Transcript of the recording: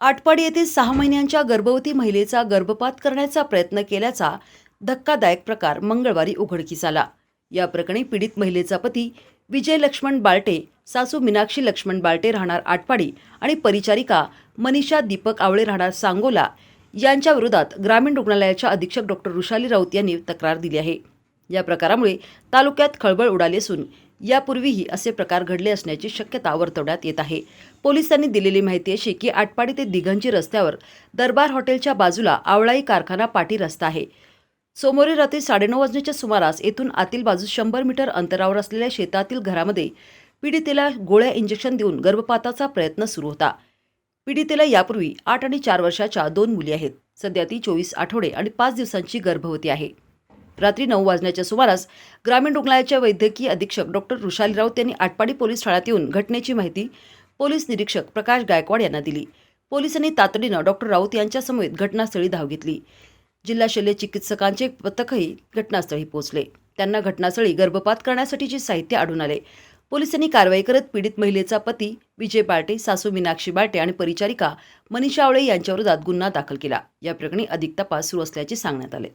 आटपाडी येथील सहा महिन्यांच्या गर्भवती महिलेचा गर्भपात करण्याचा प्रयत्न केल्याचा धक्कादायक प्रकार मंगळवारी उघडकीस आला. या प्रकरणी पीडित महिलेचा पती विजय लक्ष्मण बाळटे सासू मीनाक्षी लक्ष्मण बाल्टे राहणार आटपाडी आणि परिचारिका मनीषा दीपक आवळे राहणार सांगोला यांच्या विरोधात ग्रामीण रुग्णालयाच्या अधीक्षक डॉक्टर रुशाली राऊत यांनी तक्रार दिली आहे. या प्रकारामुळे तालुक्यात खळबळ उडाली असून यापूर्वीही असे प्रकार घडले असण्याची शक्यता वर्तवण्यात येत आहे. पोलिसांनी दिलेली माहिती अशी की आटपाडी ते दिगंजी रस्त्यावर दरबार हॉटेलच्या बाजूला आवळाई कारखाना पाटी रस्ता आहे. सोमवारी रात्री साडेनऊ वाजण्याच्या सुमारास येथून आतील बाजूस शंभर मीटर अंतरावर असलेल्या शेतातील घरामध्ये पीडितेला गोळ्या इंजेक्शन देऊन गर्भपाताचा प्रयत्न सुरू होता. पीडितेला यापूर्वी आठ आणि चार वर्षाच्या दोन मुली आहेत. सध्या ती चोवीस आठवडे आणि पाच दिवसांची गर्भवती आहे. रात्री नऊ वाजण्याच्या सुमारास ग्रामीण रुग्णालयाच्या वैद्यकीय अधीक्षक डॉक्टर रुशाली राऊत यांनी आटपाडी पोलीस ठाण्यात येऊन घटनेची माहिती पोलीस निरीक्षक प्रकाश गायकवाड यांना दिली. पोलिसांनी तातडीनं डॉक्टर राऊत यांच्यासमवेत घटनास्थळी धाव घेतली. जिल्हा शल्य चिकित्सकांचे पथकही घटनास्थळी पोहोचले. त्यांना घटनास्थळी गर्भपात करण्यासाठीचे साहित्य आढळून आले. पोलिसांनी कारवाई करत पीडित महिलेचा पती विजय बाळटे सासू मीनाक्षी बाळटे आणि परिचारिका मनीषा आवळे यांच्याविरोधात गुन्हा दाखल केला. या प्रकरणी अधिक तपास सुरू असल्याचे सांगण्यात आले.